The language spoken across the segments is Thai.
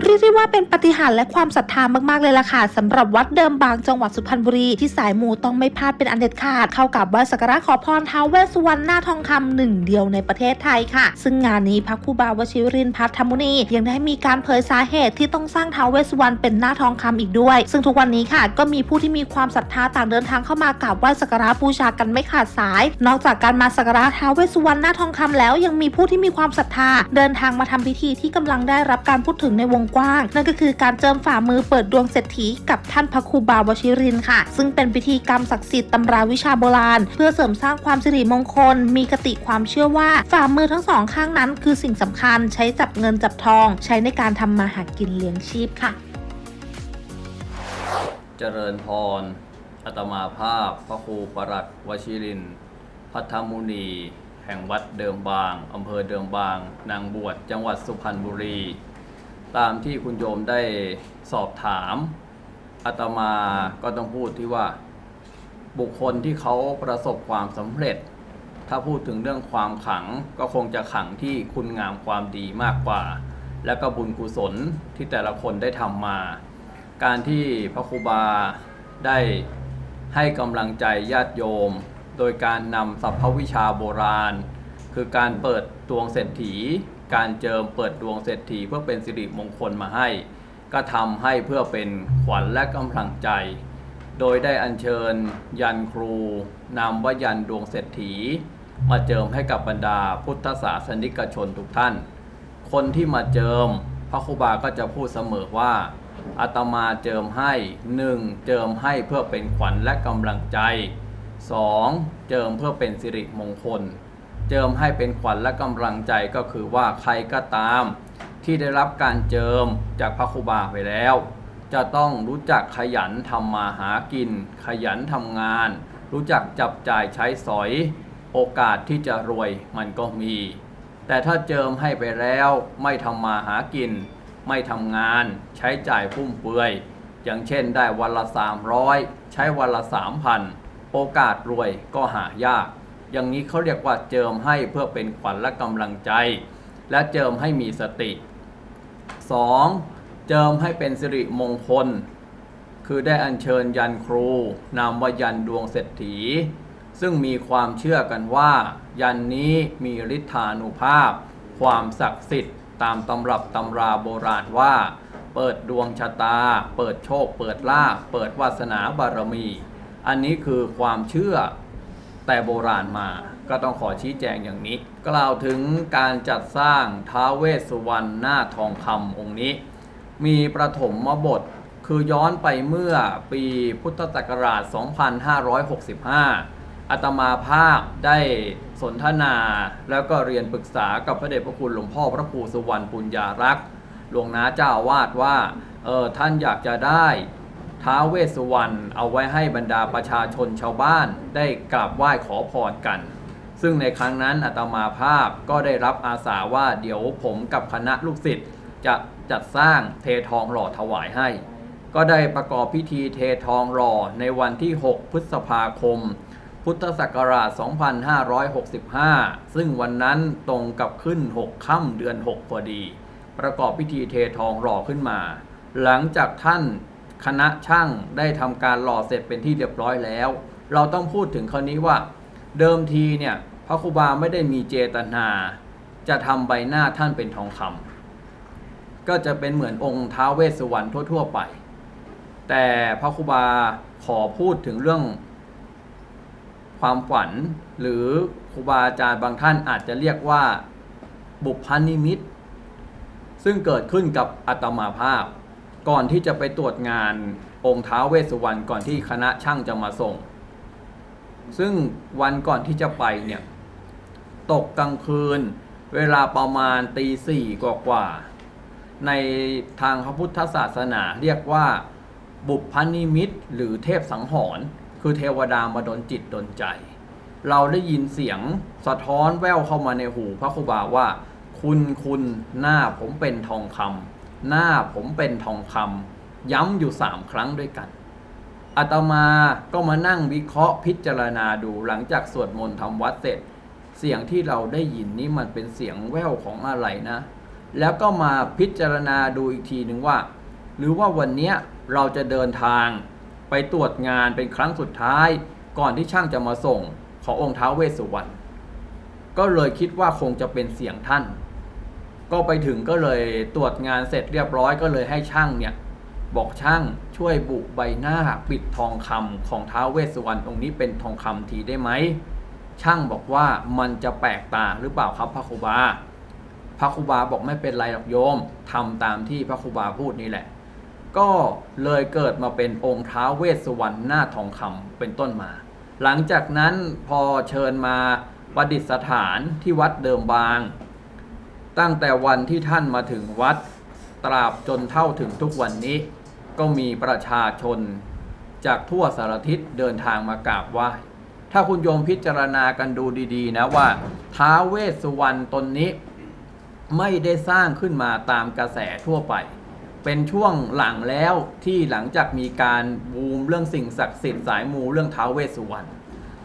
เรียกได้ว่าเป็นปฏิหารและความศรัทธามากๆเลยล่ะค่ะสำหรับวัดเดิมบางจังหวัดสุพรรณบุรีที่สายมูต้องไม่พลาดเป็นอันเด็ดขาด เข้ากับไหว้สักการะขอพรท้าวเวสสุวรรณหน้าทองคำหนึ่งเดียวในประเทศไทยค่ะ ซึ่งงานนี้พระครูบาวชิรินพัทธมุนี ยังได้มีการเผยสาเหตุที่ต้องสร้างท้าวเวสสุวรรณเป็นหน้าทองคำอีกด้วย ซึ่งทุกวันนี้ค่ะก็มีผู้ที่มีความศรัทธาต่างเดินทางเข้ามากราบไหว้สักการะบูชากันไม่ขาดสาย นอกจากการมาสักการะท้าวเวสสุวรรณหน้าทองคำแล้วยังมีผู้ที่มีความศรัทธาเดินทางมาทำพิธีที่กำลังได้รับการพูดถึงในวงกว้าง นั่นก็คือการเจิมฝ่ามือเปิดดวงเศรษฐีกับท่านพระครูบาวชิรินค่ะ ซึ่งเป็นพิธีกรรมศักดิ์สิทธิ์ตำราวิชาโบราณ เพื่อเสริมสร้างความสิริมงคล มีกติความเชื่อว่าฝ่ามือทั้งสองข้างนั้น คือสิ่งสำคัญใช้จับเงินจับทอง ใช้ในการทำมาหากินเลี้ยงชีพค่ะ เจริญพรอาตมาภาพ พระครูประหลัดวชิรินพัทธมุนีแห่งวัดเดิมบาง อำเภอเดิมบาง นางบวช จังหวัดสุพรรณบุรี ตามที่คุณโยมได้สอบถามอาตมาก็ต้องพูดที่ว่าบุคคลที่เขาประสบความสำเร็จ ถ้าพูดถึงเรื่องความขังก็คงจะขังที่คุณงามความดีมากกว่า และก็บุญกุศลที่แต่ละคนได้ทำมา การที่พระครูบาได้ให้กำลังใจญาติโยม โดยการนำสัพพวิชาโบราณ คือการเปิดดวงเศรษฐี การเจิมเปิดดวงเศรษฐีเพื่อเป็นสิริมงคลมาให้ ก็ทำให้เพื่อเป็นขวัญและกำลังใจ โดยได้อัญเชิญ ยันครูนำว่ายันดวงเศรษฐี มาเจิมให้กับบรรดาพุทธศาสนิกชนทุกท่าน คนที่มาเจิมพระครูบาก็จะพูดเสมอว่าอาตมาเจิมให้หนึ่งเจิมให้เพื่อเป็นขวัญและกำลังใจสองเจิมเพื่อเป็นสิริมงคล เจิมให้เป็นขวัญและกำลังใจก็คือว่าใครก็ตาม ที่ได้รับการเจิมจากพระครูบาไปแล้ว จะต้องรู้จักขยันทำมาหากิน ขยันทำงาน รู้จักจับจ่ายใช้สอย โอกาสที่จะรวยมันก็มี แต่ถ้าเจิมให้ไปแล้วไม่ทำมาหากิน ไม่ทำงานใช้จ่ายฟุ่มเฟือย อย่างเช่นได้วันละ 300 ใช้วันละ 3,000 โอกาสรวยก็หายาก อย่างนี้เขาเรียกว่าเจิมให้เพื่อเป็นขวัญและกำลังใจ และเจิมให้มีสติ 2. เจิมให้เป็นสิริมงคล คือได้อัญเชิญยันครู นามว่ายันดวงเศรษฐี ซึ่งมีความเชื่อกันว่า ยันนี้มีฤทธานุภาพ ความศักดิ์สิทธิ์ตามตำรับตำราโบราณว่า เปิดดวงชะตา เปิดโชค เปิดลาภเปิดวาสนาบารมี อันนี้คือความเชื่อ แต่โบราณมาก็ต้องขอชี้แจงอย่างนี้ กล่าวถึงการจัดสร้างท้าเวสสุวรรณหน้าทองคำองค์นี้ มีประถมมบทคือย้อนไปเมื่อปีพุทธศักราช 2565อาตมาภาพได้สนทนาแล้วก็เรียนปรึกษากับพระเดชพระคุณหลวงพ่อพระครูสุวรรณปุญญารักษ์หลวงนาเจ้าวาสว่าเออท่านอยากจะได้ ท้าเวสสุวรรณเอาไว้ให้บรรดาประชาชนชาวบ้านได้กราบไหว้ขอพรกัน ซึ่งในครั้งนั้นอาตมาภาพก็ได้รับอาสาว่าเดี๋ยวผมกับคณะลูกศิษย์จะจัดสร้างเททองหล่อถวายให้ ก็ได้ประกอบพิธีเททองหล่อในวันที่ 6 พฤษภาคม พุทธศักราช 2565 ซึ่งวันนั้นตรงกับขึ้น 6 ค่ำเดือน 6 พอดี ประกอบพิธีเททองหล่อขึ้นมา หลังจากท่าน คณะช่างได้ทำการหล่อเสร็จเป็นที่เรียบร้อยแล้ว เราต้องพูดถึงคราวนี้ว่า เดิมทีเนี่ยพระครูบาไม่ได้มีเจตนา จะทำใบหน้าท่านเป็นทองคำก็จะเป็นเหมือนองค์ท้าเวสสุวรรณทั่ว ๆ ไป แต่พระครูบาขอพูดถึงเรื่อง ความฝันหรือครูบาอาจารย์บางท่านอาจจะเรียกว่าบุพนิมิตซึ่งเกิดขึ้นกับอัตมาภาพ ก่อนที่จะไปตรวจงานองค์ท้าเวสสุวรรณก่อนที่คณะช่างจะมาส่ง ซึ่งวันก่อนที่จะไปเนี่ย ตกกลางคืน เวลาประมาณตีสี่กว่า ในทางพระพุทธศาสนาเรียกว่าบุพนิมิตหรือเทพสังหรณ์คือเทวดามาดนจิตดนใจ เราได้ยินเสียงสะท้อนแว่วเข้ามาในหูพระครูบาว่า คุณคุณหน้าผมเป็นทองคำ หน้าผมเป็นทองคำย้ำอยู่สามครั้งด้วยกันอาตมาก็มานั่งวิเคราะห์พิจารณาดูหลังจากสวดมนต์ทำวัดเสร็จ เสียงที่เราได้ยินนี่มันเป็นเสียงแว่วของอะไรนะ แล้วก็มาพิจารณาดูอีกทีหนึ่งว่า หรือว่าวันนี้เราจะเดินทาง ไปตรวจงานเป็นครั้งสุดท้าย ก่อนที่ช่างจะมาส่ง ขององค์ท้าวเวสสุวรรณก็เลยคิดว่าคงจะเป็นเสียงท่าน ก็ไปถึงก็เลยตรวจงานเสร็จเรียบร้อยก็เลยให้ช่างเนี่ยบอกช่างช่วยบุใบหน้าปิดทองคำของท้าวเวสสุวรรณองค์นี้เป็นทองคำทีได้ไหมช่างบอกว่ามันจะแปลกตาหรือเปล่าครับพระครูบาพระครูบาบอกไม่เป็นไรหรอกโยมทำตามที่พระครูบาพูดนี่แหละ ก็เลยเกิดมาเป็นองค์ท้าวเวสสุวรรณหน้าทองคำเป็นต้นมา หลังจากนั้นพอเชิญมาประดิษฐานที่วัดเดิมบาง ตั้งแต่วันที่ท่านมาถึงวัด ตราบจนเท่าถึงทุกวันนี้ ก็มีประชาชน จากทั่วสารทิศเดินทางมากราบไหว้ถ้าคุณโยมพิจารณากันดูดีๆ นะว่าท้าวเวสสุวรรณตนนี้ ไม่ได้สร้างขึ้นมาตามกระแสทั่วไป เป็นช่วงหลังแล้วที่หลังจากมีการบูมเรื่องสิ่งศักดิ์สิทธิ์สายมูเรื่องท้าวเวสสุวรรณ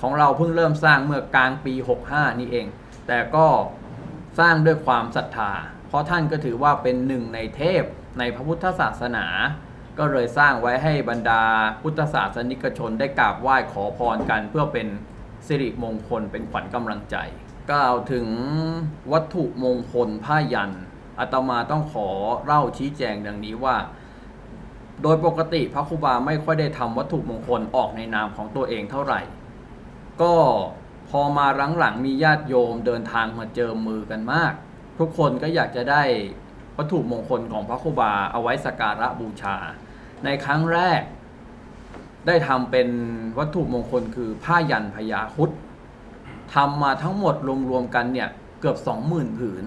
ของเราเพิ่งเริ่มสร้างเมื่อกลางปี 65 นี่เอง แต่ก็ สร้างด้วยความศรัทธา เพราะท่านก็ถือว่าเป็นหนึ่งในเทพในพระพุทธศาสนา ก็เลยสร้างไว้ให้บรรดาพุทธศาสนิกชนได้กราบไหว้ขอพรกันเพื่อเป็นสิริมงคลเป็นขวัญกำลังใจ กล่าวถึงวัตถุมงคลผ้ายันอาตมาต้องขอเล่าชี้แจงดังนี้ว่า โดยปกติพระครูบาไม่ค่อยได้ทำวัตถุมงคลออกในนามของตัวเองเท่าไหร่ ก็ พอมาหลังๆมีญาติโยมเดินทางมาเจอมือกันมาก ทุกคนก็อยากจะได้วัตถุมงคลของพระครูบาเอาไว้สักการะบูชา ในครั้งแรก ได้ทำเป็นวัตถุมงคลคือผ้ายันพญาคุดทำมาทั้งหมดรวมๆกันเนี่ยเกือบ 20,000 ผืน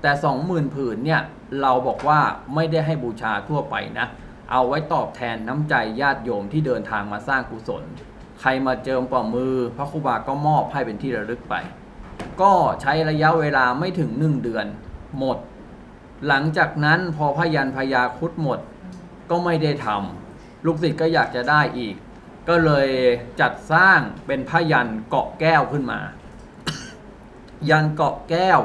แต่ 20,000 ผืนเนี่ยเราบอกว่าไม่ได้ให้บูชาทั่วไปนะ เอาไว้ตอบแทนน้ำใจญาติโยมที่เดินทางมาสร้างกุศล ใครมาเจิมป่อมือ พระครูบาก็มอบให้เป็นที่ระลึกไป ก็ใช้ระยะเวลาไม่ถึง1เดือนหมด หลังจากนั้นพอพยันพยาคุดหมด ก็ไม่ได้ทำลูกศิษย์ก็อยากจะได้อีก ก็เลยจัดสร้างเป็นพยันเกาะแก้วขึ้นมา ยันเกาะแก้ว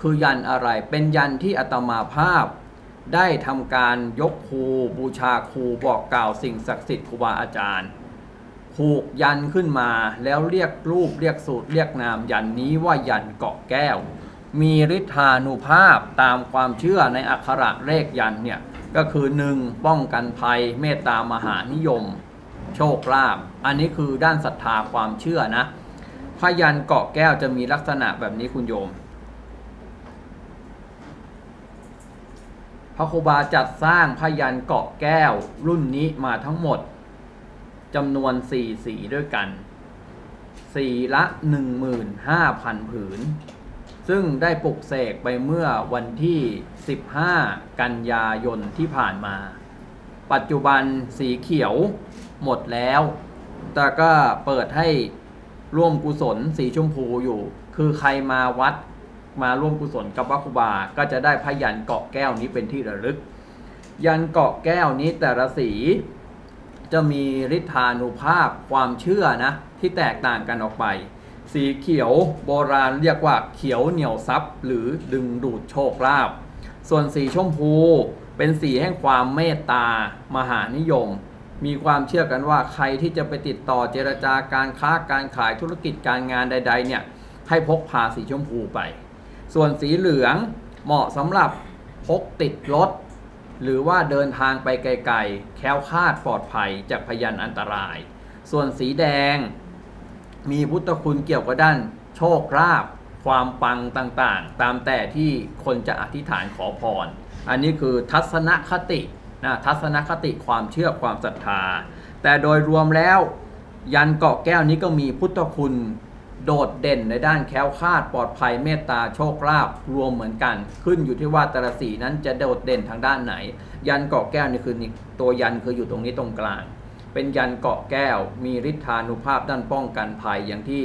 คือยันอะไรเป็นยันที่อาตมาภาพได้ทำการยกครูบูชาครูบอกกล่าวสิ่งศักดิ์สิทธิ์ครูบาอาจารย์ ผูกยันขึ้นมาแล้วเรียกรูปเรียกสูตรเรียกนามยันนี้ว่ายันเกาะแก้ว มีฤทธานุภาพตามความเชื่อในอักขระเลขยันเนี่ยก็คือ 1. ป้องกันภัยเมตตามหานิยม โชคลาภอันนี้คือด้านศรัทธาความเชื่อนะพยันเกาะแก้วจะมีลักษณะแบบนี้คุณโยม พระครูบาจัดสร้างพยันเกาะแก้วรุ่นนี้มาทั้งหมด จำนวนสี่สีด้วยกัน สีละ15,000ผืน ซึ่งได้ปลุกเสกไปเมื่อวันที่15กันยายนที่ผ่านมา ปัจจุบันสีเขียวหมดแล้ว แต่ก็เปิดให้ร่วมกุศลสีชมพูอยู่ คือใครมาวัดมาร่วมกุศลกับวัดครูบา ก็จะได้พยันเกาะแก้วนี้เป็นที่ระลึก ยันเกาะแก้วนี้แต่ละสี จะมีฤทธานุภาพความเชื่อนะที่แตกต่างกันออกไป สีเขียวโบราณเรียกว่าเขียวเหนียวซับหรือดึงดูดโชคลาภส่วนสีชมพูเป็นสีแห่งความเมตตามหานิยม มีความเชื่อกันว่าใครที่จะไปติดต่อเจรจาการค้าการขายธุรกิจการงานใด ๆ เนี่ยให้พกพาสีชมพูไป ส่วนสีเหลืองเหมาะสำหรับพกติดรถ หรือว่าเดินทางไปไกลๆ แคล้วคลาดปลอดภัยจากพยันอันตราย ส่วนสีแดง มีพุทธคุณเกี่ยวกับด้าน โชคลาภความปังต่างๆ ตามแต่ที่คนจะอธิษฐานขอพร อันนี้คือทัศนคตินะทัศนคติความเชื่อความศรัทธา แต่โดยรวมแล้วยันเกาะแก้วนี้ก็มีพุทธคุณ โดดเด่นในด้านแคล้วคลาดปลอดภัยเมตตาโชคลาภรวมเหมือนกัน ขึ้นอยู่ที่ว่าแต่ละสีนั้นจะโดดเด่นทางด้านไหน ยันเกาะแก้วนี่คือตัวยันคืออยู่ตรงนี้ตรงกลาง เป็นยันเกาะแก้ว มีฤทธานุภาพด้านป้องกันภัยอย่างที่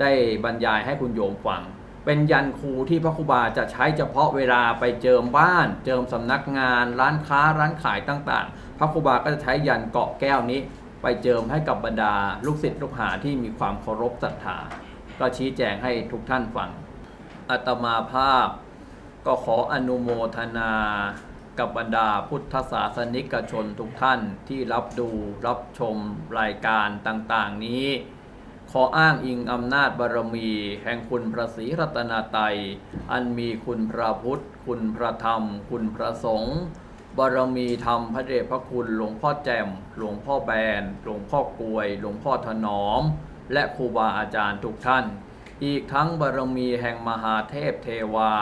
ได้บรรยายให้คุณโยมฟัง เป็นยันครูที่พระครูบาจะใช้เฉพาะเวลาไปเจิมบ้าน เจิมสำนักงาน ร้านค้าร้านขายต่างๆ พระครูบาก็จะใช้ยันเกาะแก้วนี้ ไปเจิมให้กับบรรดาลูกศิษย์ลูกหาที่มีความเคารพศรัทธา ก็ชี้แจงให้ทุกท่านฟังอาตมาภาพ ก็ขออนุโมทนากับบรรดาพุทธศาสนิกชนทุกท่านที่รับดูรับชมรายการต่างๆนี้ ขออ้างอิงอำนาจบารมี แห่งคุณพระศรีรัตนตรัยอันมีคุณพระพุทธ คุณพระธรรม คุณพระสงฆ์ บารมีธรรมพระเดชพระคุณหลวงพ่อแจ่มหลวงพ่อแบนหลวงพ่อกลวย หลวงพ่อถนอม และครูบาอาจารย์ทุกท่าน อีกทั้งบารมีแห่งมหาเทพเทวา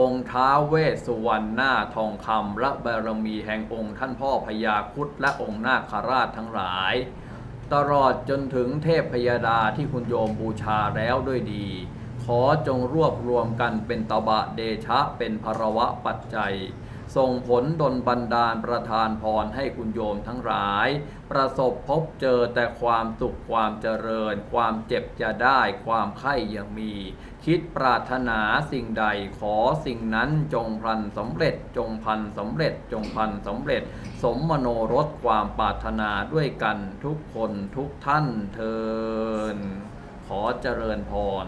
องค์ท้าเวสสุวรรณหน้าทองคำและบารมีแห่งองค์ท่านพ่อพญาคุดและองค์นาคราชทั้งหลาย ตลอดจนถึงเทพพยดาที่คุณโยมบูชาแล้วด้วยดี ขอจงรวบรวมกันเป็นตบะเดชะเป็นภรวะปัจจัย ส่งผลดลบันดาลประทานพรให้คุณโยมทั้งหลาย ประสบพบเจอแต่ความสุขความเจริญ ความเจ็บจะได้ความไข่ยังมี คิดปรารถนาสิ่งใดขอสิ่งนั้นจงพันสำเร็จ จงพันสำเร็จ จงพันสำเร็จ สมมโนรสความปรารถนาด้วยกันทุกคนทุกท่านเทินขอเจริญพร